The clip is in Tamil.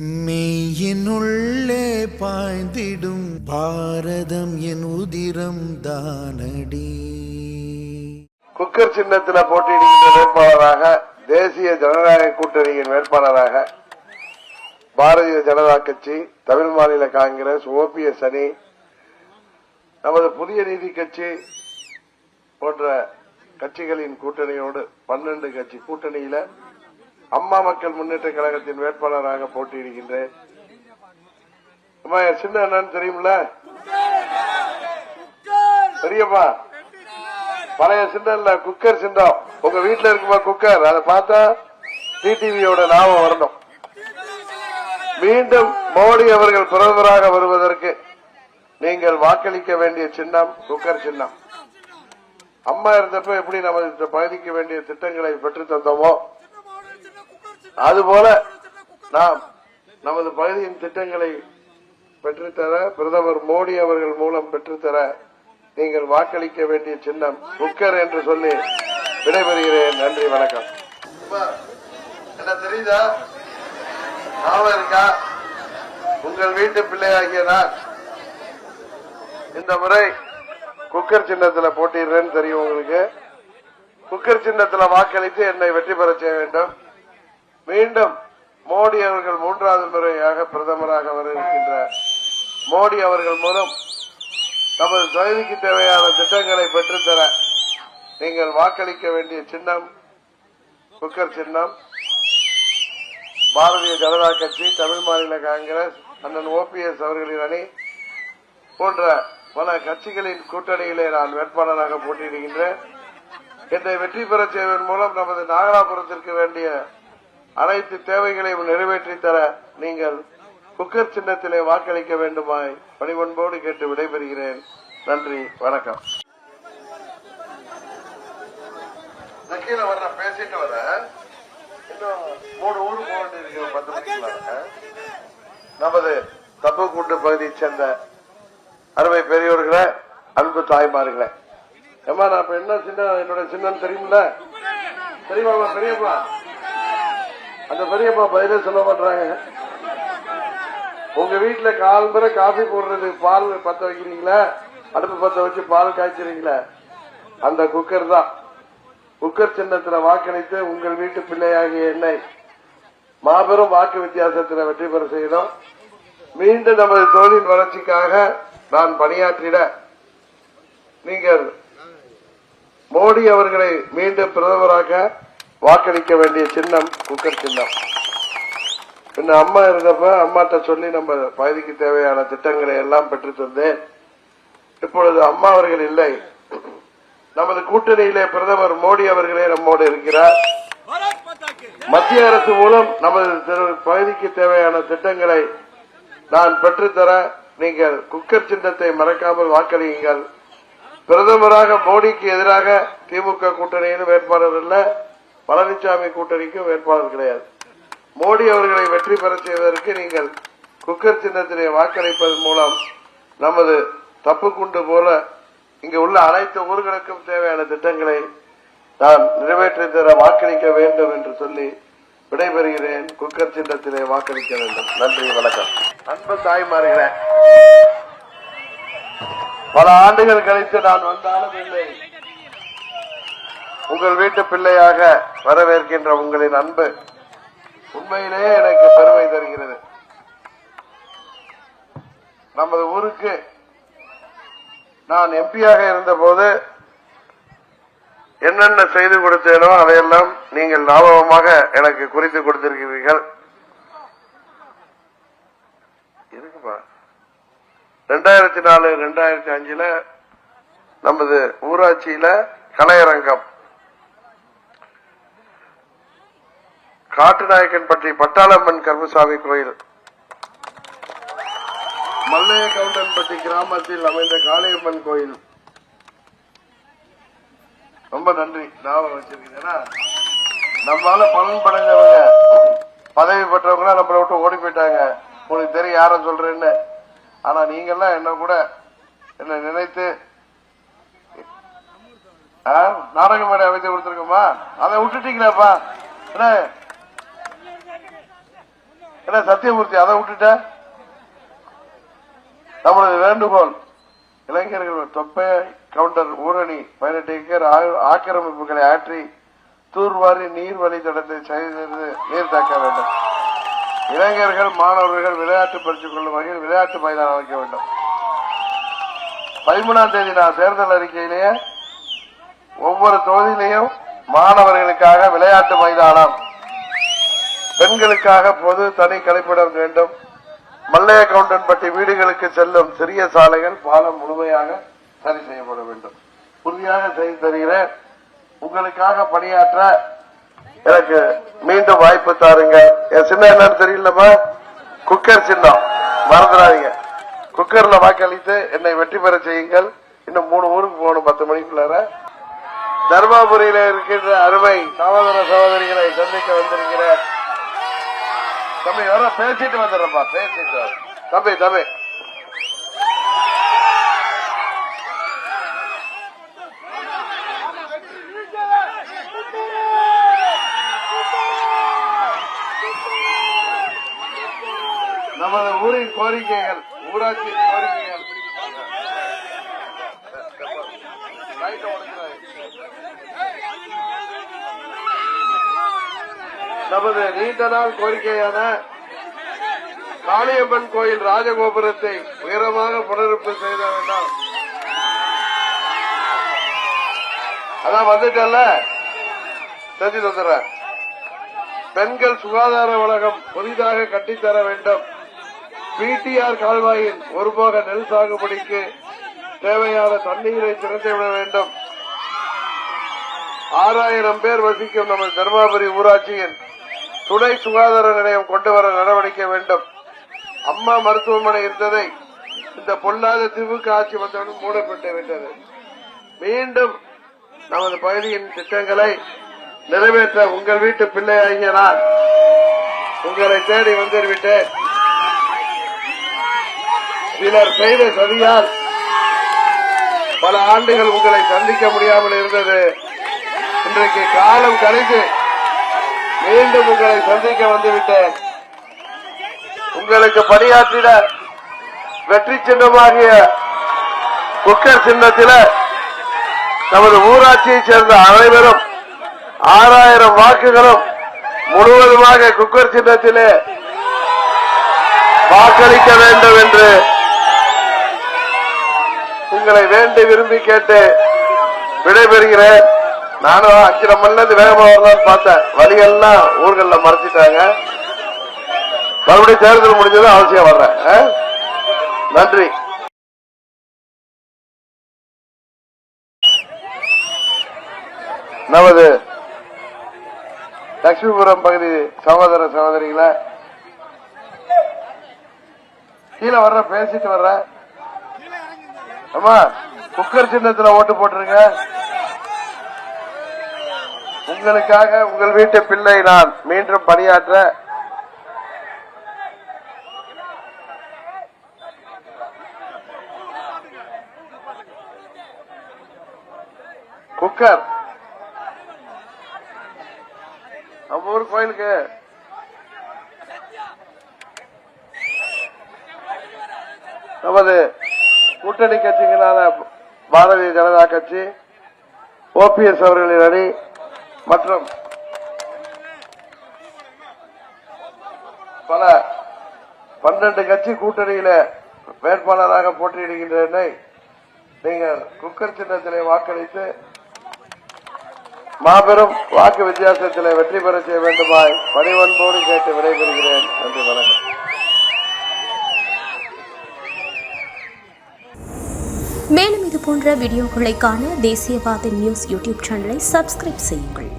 மெய்யினுள்ளே பாய்ந்திடும் பாரதம் என் உதிரம் தானடி. குக்கர் சின்னத்தில் போட்டியிடுகின்ற வேட்பாளராக தேசிய ஜனநாயக கூட்டணியின் வேட்பாளராக பாரதிய ஜனதா கட்சி தமிழ் மாநில காங்கிரஸ் ஓபிஎஸ் அணி நமது புதிய நீதி கட்சி போன்ற கட்சிகளின் கூட்டணியோடு பன்னெண்டு கட்சி கூட்டணியில அம்மா மக்கள் முன்னேற்ற கழகத்தின் வேட்பாளராக போட்டியிடுகின்றேன் அம்மா, என் சின்ன என்னன்னு தெரியுமில்ல? பெரியப்பா பழைய சிண்டம்ல குக்கர் சிந்தம் உங்க வீட்டுல இருக்குமா குக்கர்? அதை பார்த்தா டிடிவியோட லாபம் வரணும். மீண்டும் மோடி அவர்கள் பிரதமராக வருவதற்கு நீங்கள் வாக்களிக்க வேண்டிய சின்னம் குக்கர் சின்னம். அம்மா இருந்தப்ப எப்படி நமது பகுதிக்கு வேண்டிய திட்டங்களை பெற்று தந்தோமோ? அதுபோல நாம் நமது பகுதியின் திட்டங்களை பெற்றுத்தர பிரதமர் மோடி அவர்கள் மூலம் பெற்றுத்தர நீங்கள் வாக்களிக்க வேண்டிய சின்னம் குக்கர் என்று சொல்லி விடைபெறுகிறேன். நன்றி வணக்கம். என்ன தெரியுதா? ஞாபகம் இருக்கா? உங்கள் வீட்டு பிள்ளையாகிய நான். இந்த முறை குக்கர் சின்னத்துல போட்டிடுறேன்னு தெரியும் உங்களுக்கு. குக்கர் சின்னத்துல வாக்களித்து என்னை வெற்றி பெற செய்ய வேண்டும். மீண்டும் மோடி அவர்கள் மூன்றாவது முறையாக பிரதமராக வர இருக்கின்றார் மோடி அவர்கள் மூலம் நமது தொகுதிக்கு தேவையான திட்டங்களை பெற்றுத்தர நீங்கள் வாக்களிக்க வேண்டிய சின்னம் குக்கர் சின்னம் பாரதிய ஜனதா கட்சி தமிழ் மாநில காங்கிரஸ் அண்ணன் ஓபிஎஸ் அவர்களின் அணி போன்ற பல கட்சிகளின் கூட்டணியிலே நான் வேட்பாளராக போட்டியிடுகின்றேன். என்னை வெற்றி பெறச் செய்வதன் மூலம் நமது நாகலாபுரத்திற்கு வேண்டிய அனைத்து தேவைகளையும் நிறைவேற்றி தர நீங்கள் குக்கர் சின்னத்திலே வாக்களிக்க வேண்டுமாய் பணிவன்போடு கேட்டு விடைபெறுகிறேன். நன்றி வணக்கம். கீழே வர்ற பேசிட்டு வர இன்னும் மூணு ஊர் போக பத்து மணிக்கு நமது தப்பு கூட்டு பகுதியைச் சேர்ந்த அருமை பெரியோர்களை அன்பு தாய்மார்களை. ஏமா நான் இப்ப என்ன சின்ன என்னோட சின்னம் தெரியுமில்ல? தெரியுமா பெரியப்பா அந்த பெரியப்பா பதிலே சொல்ல மாட்டாங்க உங்க வீட்டுல கால்பரை காஃபி போடுறது பால் பத்த வைக்கிறீங்களா? அடுப்பு பத்த வச்சு பால் காய்ச்சறீங்களா? அந்த குக்கர் தான். குக்கர் சின்னத்துல வாக்களித்து உங்கள் வீட்டு பிள்ளையாகிய என்னை மாபெரும் வாக்கு வித்தியாசத்தில் வெற்றி பெற செய்தோம். மீண்டும் நமது தொழிலின் வளர்ச்சிக்காக நான் பணியாற்றிட நீங்கள் மோடி அவர்களை மீண்டும் பிரதமராக வாக்களிக்க வேண்டிய சின்னம் குக்கர் சின்னம். பின்ன அம்மா இருந்தப்ப அம்மாட்ட சொல்லி நம்ம பகுதிக்கு தேவையான திட்டங்களை எல்லாம் பெற்று தந்தேன். இப்பொழுது அம்மா அவர்கள் இல்லை. நமது கூட்டணியிலே பிரதமர் மோடி அவர்களே நம்மோடு இருக்கிறார். மத்திய அரசு மூலம் நமது பகுதிக்கு தேவையான திட்டங்களை நான் பெற்றுத்தர நீங்கள் குக்கர் சின்னத்தை மறக்காமல் வாக்களியுங்கள். பிரதமராக மோடிக்கு எதிராக திமுக கூட்டணியின் வேட்பாளர் இல்லை பழனிசாமி கூட்டணிக்கும் வேட்பாளர் கிடையாது. மோடி அவர்களை வெற்றி பெற செய்வதற்கு நீங்கள் குக்கர் சின்னத்திலே வாக்களிப்பதன் மூலம் நமது தப்பு குண்டு போல இங்கு உள்ள அனைத்து ஊர்களுக்கும் தேவையான திட்டங்களை நான் நிறைவேற்றி தர வாக்களிக்க வேண்டும் என்று சொல்லி விடைபெறுகிறேன். குக்கர் சின்னத்திலே வாக்களிக்க வேண்டும். நன்றி வணக்கம். அன்பு தாய்மார்களே பல ஆண்டுகள் கழித்து நான் வந்தாலும் இல்லை. உங்கள் வீட்டு பிள்ளையாக வரவேற்கின்ற உங்களின் அன்பு உண்மையிலே எனக்கு பெருமை தருகிறது. நமது ஊருக்கு நான் எம்பியாக இருந்தபோது என்னென்ன செய்து கொடுத்தேனோ அதையெல்லாம் நீங்கள் ஞாபகமாக எனக்கு குறித்து கொடுத்திருக்கிறீர்கள். இருக்குப்பா ரெண்டாயிரத்தி நாலு ரெண்டாயிரத்தி அஞ்சுல நமது ஊராட்சியில கலையரங்கம் காட்டுநாயக்கன்பட்டி பட்டாளம்மன் கருமசாமி கோயில். மல்லைய கவுண்டன்பட்டி கிராமத்தில் அமைந்த காளியம்மன் கோயில். ரொம்ப நன்றி ஞாபகம் வச்சிருக்கீங்கன்னா நம்மளால பலன் படைஞ்சவங்க பதவி பெற்றவங்க நம்மளை விட்டு ஓடி போயிட்டாங்க. உங்களுக்கு தெரியும் யார சொல்றேன்னு. ஆனா நீங்கெல்லாம் என்ன கூட என்ன நினைத்து ஆ, நாடக மேடை அமைத்து கொடுத்துருக்கோமா அதை விட்டுட்டீங்களாப்பா. என்ன என்ன சத்தியமூர்த்தி அதை விட்டுட்ட? நம்மளது வேண்டுகோள். இளைஞர்கள் தொப்பை கவுண்டர் ஊரணி பதினெட்டு ஏக்கர் ஆ- ஆக்கிரமிப்புகளை ஆற்றி தூர்வாரி நீர் வழித்தடத்தை செய்து நீர் தாக்க வேண்டும். இளைஞர்கள் மாணவர்கள் விளையாட்டு பறித்துக் கொள்ளும் வகையில் விளையாட்டு மைதானம் அமைக்க வேண்டும். பதிமூணாம் தேதி நான் தேர்தல் அறிக்கையிலேயே ஒவ்வொரு தொகுதியிலையும் மாணவர்களுக்காக விளையாட்டு மைதானம் பெண்களுக்காக பொது தனி கழிப்பிடம் வேண்டும். மல்லைய கவுண்டன்பட்டி வீடுகளுக்கு செல்லும் சிறிய சாலைகள் பாலம் முழுமையாக சரி செய்யப்பட வேண்டும். உறுதியாக செய்து தருகிறேன். உங்களுக்காக பணியாற்ற எனக்கு மீண்டும் வாய்ப்பு தாருங்க. என் சின்ன என்னன்னு தெரியலமா குக்கர் சின்னம். மறந்துடாதீங்க. குக்கர்ல வாக்களித்து என்னை வெற்றி பெற செய்யுங்கள். இன்னும் மூணு ஊருக்கு போகணும் பத்து மணிக்குள்ளார. தர்மாபுரியில இருக்கின்ற அருமை சகோதர சகோதரிகளை சந்திக்க வந்திருக்கிறேன். தம்பி வர பேசிட்டு வந்துடுறப்பா பேசிட்டு தம்பி தம்பி. நமது ஊரின் கோரிக்கைகள் ஊராட்சியின் கோரிக்கைகள். நமது நீண்ட நாள் கோரிக்கையான காளியம்மன் கோயில் ராஜகோபுரத்தை உயரமாக புனரமைப்பு செய்த வேண்டாம். அதான் வந்துட்டல்ல? செஞ்சு தந்துற பெண்கள் சுகாதார வளகம் புதிதாக கட்டித்தர வேண்டும். பிடிஆர் கால்வாயின் ஒருபோக நெல் சாகுபடிக்கு தேவையான தண்ணீரை திறந்து விட வேண்டும். ஆறாயிரம் பேர் வசிக்கும் நமது தருமபுரி ஊராட்சியின் துணை சுகாதார நிலையம் கொண்டு வர நடவடிக்கை வேண்டும். அம்மா மருத்துவமனை இருந்ததை இந்த பொல்லாத திமுக ஆட்சி வந்தவுடன் மூடப்பட்டு விட்டது. மீண்டும் நமது பகுதியின் திட்டங்களை நிறைவேற்ற உங்கள் வீட்டு பிள்ளையாகிய நான் உங்களை தேடி வந்துவிட்டேன். சிலர் செய்த சதியால் பல ஆண்டுகள் உங்களை சந்திக்க முடியாமல் இருந்தது. இன்றைக்கு காலம் கழிந்து மீண்டும் உங்களை சந்திக்க வந்துவிட்டேன். உங்களுக்கு பணியாற்றிட வெற்றி சின்னமாகிய குக்கர் சின்னத்தில் நமது ஊராட்சியைச் சேர்ந்த அனைவரும் ஆறாயிரம் வாக்குகளும் முழுவதுமாக குக்கர் சின்னத்திலே வாக்களிக்க வேண்டும் என்று உங்களை வேண்டி விரும்பி கேட்டு விடைபெறுகிறேன். நானும் அஞ்சரை மணில இருந்து வேகமா வரலாம்னு பார்த்தேன். வழியெல்லாம் ஊர்கள்ல மறைச்சிட்டாங்க. மறுபடியும் தேர்தல் முடிஞ்சதும் அவசியம் வர்றேன். ஆ? நன்றி. நமது லட்சுமிபுரம் பகுதி சகோதர சகோதரிகளை. கீழே வர்ற பேசிட்டு வர்ற. அம்மா குக்கர் சின்னத்துல ஓட்டு போட்டுருங்க. உங்களுக்காக உங்கள் வீட்டு பிள்ளை நான் மீண்டும் பணியாற்ற குக்கர். நம்ம ஊர் கோயிலுக்கு. நமது கூட்டணி கட்சிகளான பாரதிய ஜனதா கட்சி ஓபிஎஸ் அவர்களின் அணி மற்றும் பல பன்னெண்டு கட்சி கூட்டணியில வேட்பாளராக போட்டியிடுகின்ற என்னை நீங்கள் குக்கர் சின்னத்திலே வாக்களித்து மாபெரும் வாக்கு வித்தியாசத்திலே வெற்றி பெற செய்ய வேண்டுமாய் பணிவன்போடு கேட்டு விடைபெறுகிறேன். நன்றி வணக்கம். மேலும் இது போன்ற வீடியோக்களை காண தேசியவாத நியூஸ் யூடியூப் சேனலை சப்ஸ்கிரைப் செய்யுங்கள்.